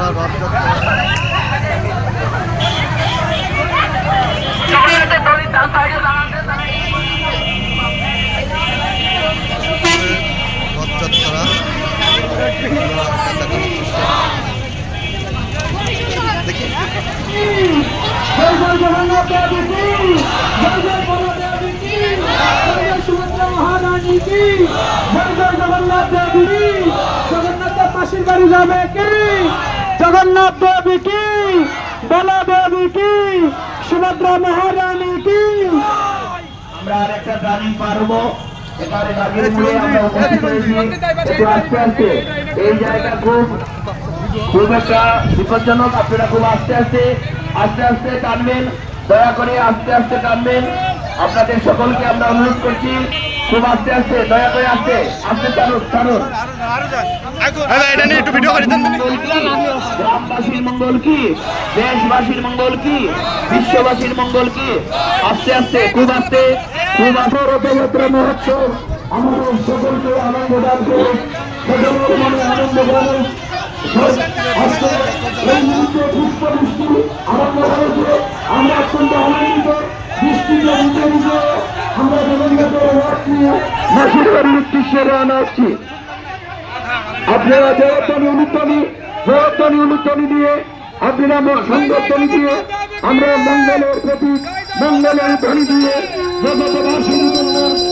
Love, love, love. Jagannath দেবী কি? জগন্নাথ দেব বাড়ি যাবে কি? জগন্নাথ দেবী কি? বলা দেবী কি? সুভদ্রা মহারানী কি? আমরা আর একটা রানিং পারব। এবারে বাগের মুড়ে আমরা উপস্থিত হয়েছি। একটু আস্তে আস্তে। এই জায়গা খুব খুব একটা বিপজ্জনক আপনারা খুব আস্তে আস্তে আস্তে আস্তে টানবেন। দয়া করে আস্তে আস্তে টানবেন। আপনাদের সকলকে আমরা অনুরোধ করছি খুব আস্তে আস্তে দয়া করে আস্তে। আস্তে টানুন টানুন এটা নিয়ে একটু ভিডিও করে দেন। মঙ্গল কি? গ্রামবাসীর মঙ্গল কি? দেশবাসীর মঙ্গল কি? বিশ্ববাসীর মঙ্গল কি? আস্তে আস্তে খুব আস্তে। খুব আস্তে। রথযাত্রা মহোৎসব। আমাদের সকলকে আনন্দ দান সকলের মনে আনন্দ দান আজকে এই মুহূর্তে পুষ্প বৃষ্টি আরম্ভ হয়েছে। আমরা অত্যন্ত আনন্দিত। বৃষ্টিতে আমরা জগন্নাথের রথ নিয়ে মাসির বাড়ির উদ্দেশ্যে রওনা হচ্ছি। আপনারা জয়ধ্বনি, অনুধ্বনি জয়ধ্বনি, অনুধ্বনি দিয়ে, আপনারা সংগঠনি দিয়ে, আমরা মঙ্গলের প্রতীক, মঙ্গলের ধ্বনি দিয়ে জগৎবাসীর জন্য